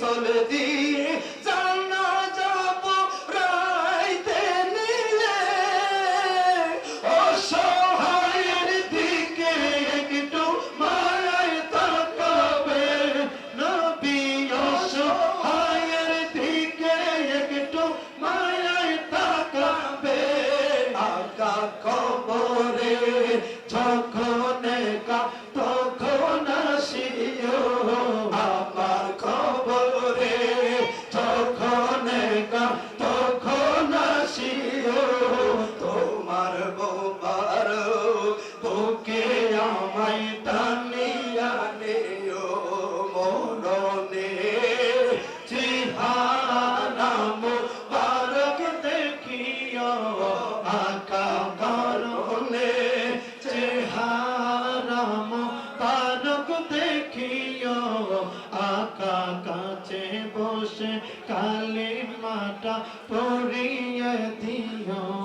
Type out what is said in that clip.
গোসল দিয়ে জানা যাব রাইতে নিলে। অসহায়ের দিকে একটু মারায় তাকাবে। নবী অসহায়ের দিকে একটু মারায় তাকাবে। আকা কবরে ঝক আকা কাছে বসে কালিমাটা পড়িয়ে দিও।